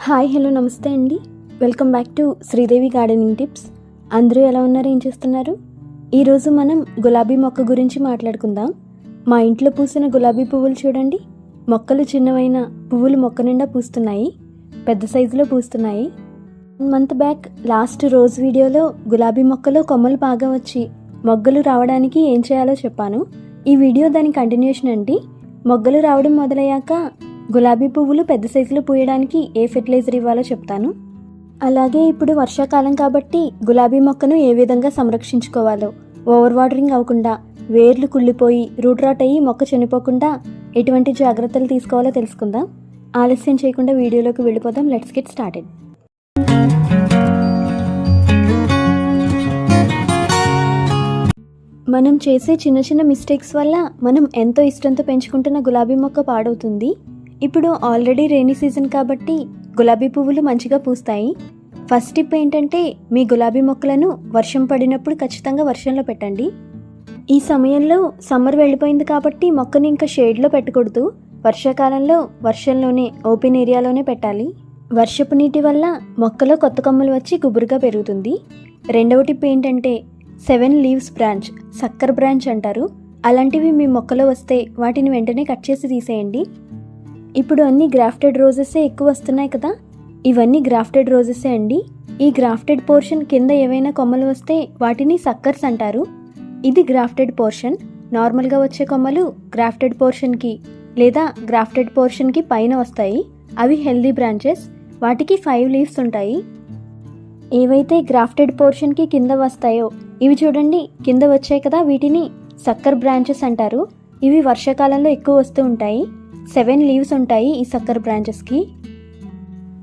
Hi hello నమస్తే అండి. Welcome back to Sridevi gardening tips. అందరూ ఎలా ఉన్నారు? ఏం చేస్తున్నారు? ఈరోజు మనం గులాబీ మొక్క గురించి మాట్లాడుకుందాం. మా ఇంట్లో పూసిన గులాబీ పువ్వులు చూడండి. మొక్కలు చిన్నవైన పువ్వులు మొక్క నిండా పూస్తున్నాయి. పెద్ద సైజులో పూస్తున్నాయి. One month back last rose వీడియోలో గులాబీ మొక్కలో కొమ్మలు బాగా వచ్చి మొగ్గలు రావడానికి ఏం చేయాలో చెప్పాను. ఈ వీడియో దాని కంటిన్యూషన్ అండి. మొగ్గలు రావడం మొదలయ్యాక గులాబీ పువ్వులు పెద్ద సైజులో పూయడానికి ఏ ఫెర్టిలైజర్ ఇవ్వాలో చెప్తాను. అలాగే ఇప్పుడు వర్షాకాలం కాబట్టి గులాబీ మొక్కను ఏ విధంగా సంరక్షించుకోవాలో. ఓవర్ వాటరింగ్ అవ్వకుండా వేర్లు కుళ్ళిపోయి రూట్ రాట్ అయ్యి మొక్క చనిపోకుండా ఎటువంటి జాగ్రత్తలు తీసుకోవాలో తెలుసుకుందాం. ఆలస్యం చేయకుండా వీడియోలోకి వెళ్ళిపోదాం. Let's get started. మనం చేసే చిన్న చిన్న మిస్టేక్స్ వల్ల మనం ఎంతో ఇష్టంతో పెంచుకుంటున్న గులాబీ మొక్క పాడవుతుంది. ఇప్పుడు ఆల్రెడీ రెయినీ సీజన్ కాబట్టి గులాబీ పువ్వులు మంచిగా పూస్తాయి. ఫస్ట్ టిప్ ఏంటంటే మీ గులాబీ మొక్కలను వర్షం పడినప్పుడు ఖచ్చితంగా వర్షంలో పెట్టండి. ఈ సమయంలో సమ్మర్ వెళ్ళిపోయింది కాబట్టి మొక్కను ఇంకా షేడ్లో పెట్టకూడదు. వర్షాకాలంలో వర్షంలోనే ఓపెన్ ఏరియాలోనే పెట్టాలి. వర్షపు నీటి వల్ల మొక్కలో కొత్త కొమ్మలు వచ్చి గుబురుగా పెరుగుతుంది. రెండవ టిప్ ఏంటంటే seven leaves branch sucker branch అంటారు. అలాంటివి మీ మొక్కలో వస్తే వాటిని వెంటనే కట్ చేసి తీసేయండి. ఇప్పుడు అన్ని గ్రాఫ్టెడ్ రోజెసే ఎక్కువ వస్తున్నాయి కదా? ఇవన్నీ గ్రాఫ్టెడ్ రోజెసే అండి. ఈ గ్రాఫ్టెడ్ పోర్షన్ కింద ఏవైనా కొమ్మలు వస్తే వాటిని సక్కర్స్ అంటారు. ఇది గ్రాఫ్టెడ్ పోర్షన్. నార్మల్గా వచ్చే కొమ్మలు గ్రాఫ్టెడ్ పోర్షన్కి లేదా గ్రాఫ్టెడ్ పోర్షన్కి పైన వస్తాయి. అవి హెల్దీ బ్రాంచెస్. వాటికి ఫైవ్ లీవ్స్ ఉంటాయి. ఏవైతే గ్రాఫ్టెడ్ పోర్షన్కి కింద వస్తాయో ఇవి చూడండి కింద వచ్చాయి కదా వీటిని సక్కర్ బ్రాంచెస్ అంటారు. ఇవి వర్షాకాలంలో ఎక్కువ వస్తూ ఉంటాయి. సెవెన్ లీవ్స్ ఉంటాయి ఈ సక్కర్ బ్రాంచెస్కి.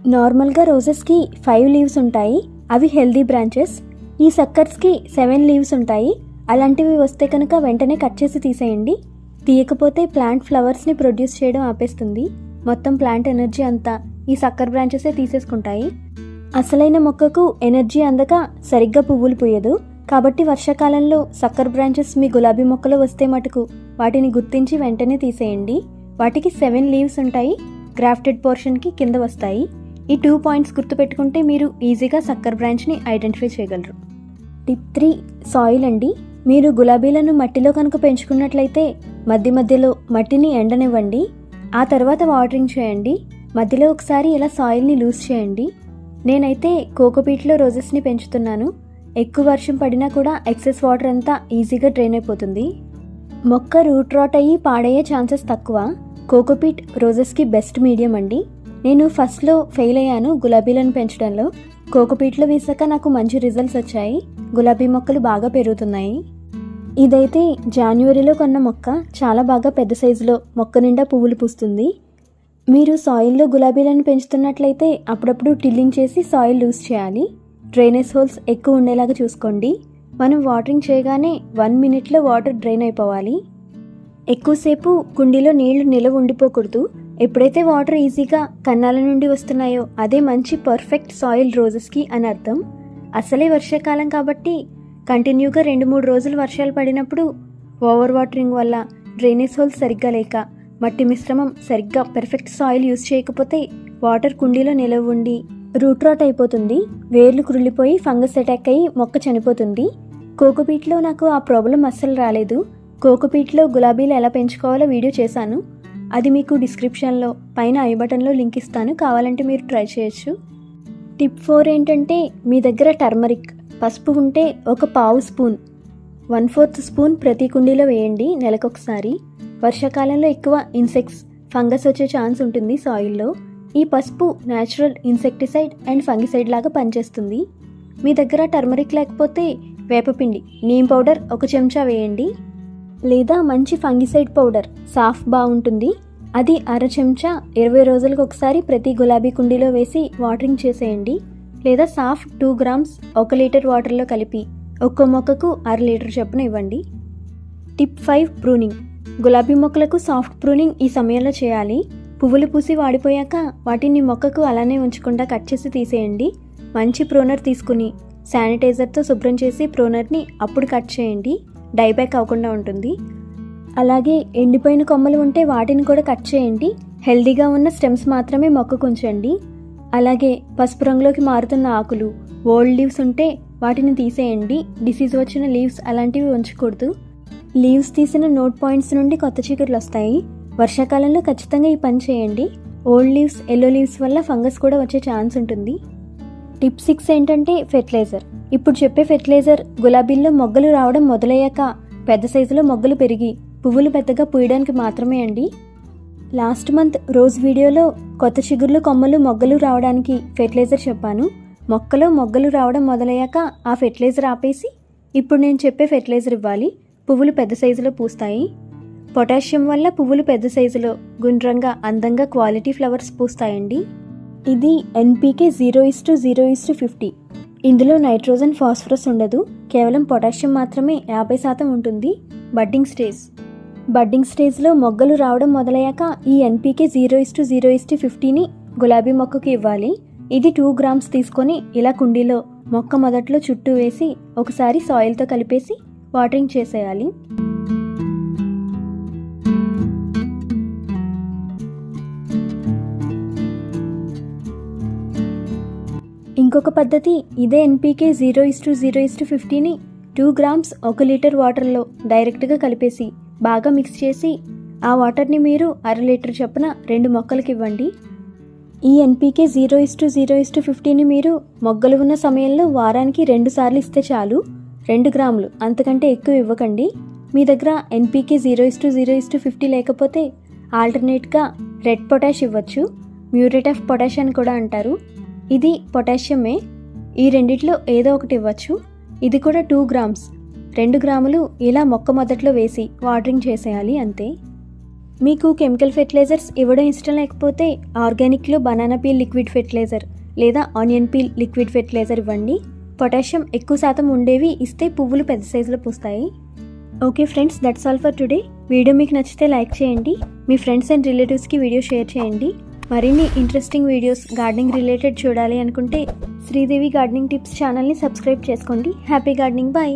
నార్మల్గా రోజెస్కి ఫైవ్ లీవ్స్ ఉంటాయి అవి హెల్దీ బ్రాంచెస్. ఈ సక్కర్స్కి సెవెన్ లీవ్స్ ఉంటాయి అలాంటివి వస్తే కనుక వెంటనే కట్ చేసి తీసేయండి. తీయకపోతే ప్లాంట్ ఫ్లవర్స్ని ప్రొడ్యూస్ చేయడం ఆపేస్తుంది. మొత్తం ప్లాంట్ ఎనర్జీ అంతా ఈ సక్కర్ బ్రాంచెసే తీసేసుకుంటాయి. అసలైన మొక్కకు ఎనర్జీ అందక సరిగ్గా పువ్వులు పూయదు. కాబట్టి వర్షాకాలంలో సక్కర్ బ్రాంచెస్ మీ గులాబీ మొక్కలో వస్తే మటుకు వాటిని గుర్తించి వెంటనే తీసేయండి. వాటికి సెవెన్ లీవ్స్ ఉంటాయి గ్రాఫ్టెడ్ పోర్షన్కి కింద వస్తాయి. ఈ టూ పాయింట్స్ గుర్తుపెట్టుకుంటే మీరు ఈజీగా సక్కర్ బ్రాంచ్ని ఐడెంటిఫై చేయగలరు. టిప్ త్రీ సాయిల్ అండి. మీరు గులాబీలను మట్టిలో కనుక పెంచుకున్నట్లయితే మధ్య మధ్యలో మట్టిని ఎండనివ్వండి. ఆ తర్వాత వాటరింగ్ చేయండి. మధ్యలో ఒకసారి ఇలా సాయిల్ని లూజ్ చేయండి. నేనైతే కోకోపీట్లో రోజెస్ని పెంచుతున్నాను. ఎక్కువ వర్షం పడినా కూడా ఎక్సెస్ వాటర్ అంతా ఈజీగా డ్రైన్ అయిపోతుంది. మొక్క రూట్ రాట్ అయ్యి పాడయ్యే ఛాన్సెస్ తక్కువ. కోకోపీట్ రోజెస్కి బెస్ట్ మీడియం అండి. నేను ఫస్ట్లో ఫెయిల్ అయ్యాను గులాబీలను పెంచడంలో. కోకోపీట్లో వేసాక నాకు మంచి రిజల్ట్స్ వచ్చాయి. గులాబీ మొక్కలు బాగా పెరుగుతున్నాయి. ఇదైతే జనవరిలో కొన్న మొక్క. చాలా బాగా పెద్ద సైజులో మొక్క నిండా పువ్వులు పూస్తుంది. మీరు సాయిల్లో గులాబీలను పెంచుతున్నట్లయితే అప్పుడప్పుడు టిల్లింగ్ చేసి సాయిల్ లూజ్ చేయాలి. డ్రైనేజ్ హోల్స్ ఎక్కువ ఉండేలాగా చూసుకోండి. మనం వాటరింగ్ చేయగానే వన్ మినిట్లో వాటర్ డ్రైన్ అయిపోవాలి. ఎక్కువసేపు కుండీలో నీళ్ళు నిలవ ఉండిపోకూడదు. ఎప్పుడైతే వాటర్ ఈజీగా కన్నాల నుండి వస్తున్నాయో అదే మంచి పర్ఫెక్ట్ సాయిల్ రోజెస్కి అని అర్థం. అసలే వర్షాకాలం కాబట్టి కంటిన్యూగా రెండు మూడు రోజులు వర్షాలు పడినప్పుడు ఓవర్ వాటరింగ్ వల్ల డ్రైనేజ్ హోల్స్ సరిగ్గా లేక మట్టి మిశ్రమం సరిగ్గా పెర్ఫెక్ట్ సాయిల్ యూస్ చేయకపోతే వాటర్ కుండీలో నిలవ ఉండి రూట్ రాట్ అయిపోతుంది. వేర్లు కురిలిపోయి ఫంగస్ అటాక్ అయ్యి మొక్క చనిపోతుంది. కోకోపీట్లో నాకు ఆ ప్రాబ్లం అస్సలు రాలేదు. కోకోపీట్లో గులాబీలు ఎలా పెంచుకోవాలో వీడియో చేశాను. అది మీకు డిస్క్రిప్షన్లో పైన ఐ బటన్లో లింక్ ఇస్తాను. కావాలంటే మీరు ట్రై చేయొచ్చు. టిప్ ఫోర్ ఏంటంటే మీ దగ్గర టర్మరిక్ పసుపు ఉంటే ఒక పావు స్పూన్ వన్ ఫోర్త్ స్పూన్ ప్రతి కుండీలో వేయండి నెలకొకసారి. వర్షాకాలంలో ఎక్కువ ఇన్సెక్ట్స్ ఫంగస్ వచ్చే ఛాన్స్ ఉంటుంది సాయిల్లో. ఈ పసుపు న్యాచురల్ ఇన్సెక్టిసైడ్ అండ్ ఫంగిసైడ్ లాగా పనిచేస్తుంది. మీ దగ్గర టర్మరిక్ లేకపోతే వేపపిండి నీమ్ పౌడర్ ఒక చెంచా వేయండి. లేదా మంచి ఫంగిసైడ్ పౌడర్. సాఫ్ బాగుంటుంది. అది అర చెంచా ఇరవై రోజులకు ఒకసారి ప్రతి గులాబీ కుండీలో వేసి వాటరింగ్ చేసేయండి. లేదా సాఫ్ టూ గ్రామ్స్ ఒక లీటర్ వాటర్లో కలిపి ఒక్కో మొక్కకు అర లీటర్ చొప్పున ఇవ్వండి. Tip five pruning. గులాబీ మొక్కలకు సాఫ్ట్ ప్రూనింగ్ ఈ సమయంలో చేయాలి. పువ్వులు పూసి వాడిపోయాక వాటిని మొక్కకు అలానే ఉంచకుండా కట్ చేసి తీసేయండి. మంచి ప్రోనర్ తీసుకుని శానిటైజర్తో శుభ్రం చేసి ప్రోనర్ని అప్పుడు కట్ చేయండి. డైబ్యాక్ అవ్వకుండా ఉంటుంది. అలాగే ఎండిపోయిన కొమ్మలు ఉంటే వాటిని కూడా కట్ చేయండి. హెల్దీగా ఉన్న స్టెమ్స్ మాత్రమే మొక్కకు ఉంచండి అలాగే పసుపు రంగులోకి మారుతున్న ఆకులు ఓల్డ్ లీవ్స్ ఉంటే వాటిని తీసేయండి. డిసీజ్ వచ్చిన లీవ్స్ అలాంటివి ఉంచకూడదు. లీవ్స్ తీసిన నోట్ పాయింట్స్ నుండి కొత్త చిగుర్లు వస్తాయి. వర్షాకాలంలో ఖచ్చితంగా ఈ పని చేయండి. ఓల్డ్ లీవ్స్ ఎల్లో లీవ్స్ వల్ల ఫంగస్ కూడా వచ్చే ఛాన్స్ ఉంటుంది. టిప్ సిక్స్ ఏంటంటే ఫెర్టిలైజర్. ఇప్పుడు చెప్పే ఫెర్టిలైజర్ గులాబీల్లో మొగ్గలు రావడం మొదలయ్యాక పెద్ద సైజులో మొగ్గలు పెరిగి పువ్వులు పెద్దగా పూయడానికి మాత్రమే అండి. లాస్ట్ మంత్ రోజ్ వీడియోలో కొత్త చిగుర్లు కొమ్మలు మొగ్గలు రావడానికి ఫెర్టిలైజర్ చెప్పాను. మొక్కలో మొగ్గలు రావడం మొదలయ్యాక ఆ ఫెర్టిలైజర్ ఆపేసి ఇప్పుడు నేను చెప్పే ఫెర్టిలైజర్ ఇవ్వాలి. పువ్వులు పెద్ద సైజులో పూస్తాయి. పొటాషియం వల్ల పువ్వులు పెద్ద సైజులో గుండ్రంగా అందంగా క్వాలిటీ ఫ్లవర్స్ పూస్తాయండి. ఇది NPK zero is to zero is to fifty. ఇందులో నైట్రోజన్ ఫాస్ఫరస్ ఉండదు. కేవలం పొటాషియం మాత్రమే యాభై శాతం ఉంటుంది. Budding stage. బడ్డింగ్ స్టేజ్లో మొగ్గలు రావడం మొదలయ్యాక ఈ NPK zero is to zero is to ఫిఫ్టీని గులాబీ మొక్కకు ఇవ్వాలి. ఇది టూ గ్రామ్స్ తీసుకొని ఇలా కుండీలో మొక్క మొదట్లో చుట్టూ వేసి ఒకసారి సాయిల్తో కలిపేసి వాటరింగ్ చేసేయాలి. ఇంకొక పద్ధతి ఇదే NPK zero is to zero is to ఫిఫ్టీని two grams ఒక లీటర్ వాటర్లో డైరెక్ట్గా కలిపేసి బాగా మిక్స్ చేసి ఆ వాటర్ని మీరు అర లీటర్ చొప్పున రెండు మొక్కలకి ఇవ్వండి. ఈ NPK zero is to zero is to ఫిఫ్టీని మీరు మొగ్గలు ఉన్న సమయంలో వారానికి రెండు సార్లు ఇస్తే చాలు. రెండు గ్రాములు అంతకంటే ఎక్కువ ఇవ్వకండి. మీ దగ్గర NPK zero is to zero is to fifty లేకపోతే ఆల్టర్నేట్గా రెడ్ పొటాష్ ఇవ్వచ్చు. మ్యూరేట్ ఆఫ్ పొటాష్ అని కూడా అంటారు. ఇది పొటాషియమే. ఈ రెండిట్లో ఏదో ఒకటి ఇవ్వచ్చు. ఇది కూడా టూ గ్రామ్స్. రెండు గ్రాములు ఇలా మొక్క మొదట్లో వేసి వాటరింగ్ చేసేయాలి అంతే. మీకు కెమికల్ ఫెర్టిలైజర్స్ ఇవ్వడం ఇష్టం లేకపోతే ఆర్గానిక్లో బనానా పీల్ లిక్విడ్ ఫెర్టిలైజర్ లేదా ఆనియన్ పీల్ లిక్విడ్ ఫెర్టిలైజర్ ఇవ్వండి. పొటాషియం ఎక్కువ శాతం ఉండేవి ఇస్తే పువ్వులు పెద్ద సైజులో పూస్తాయి. Okay friends that's all for today video మీకు నచ్చితే లైక్ చేయండి. మీ ఫ్రెండ్స్ అండ్ రిలేటివ్స్కి వీడియో షేర్ చేయండి. మరిన్ని ఇంట్రెస్టింగ్ వీడియోస్ గార్డెనింగ్ రిలేటెడ్ చూడాలి అనుకుంటే శ్రీదేవి గార్డెనింగ్ టిప్స్ ఛానల్ని సబ్స్క్రైబ్ చేసుకోండి. Happy gardening bye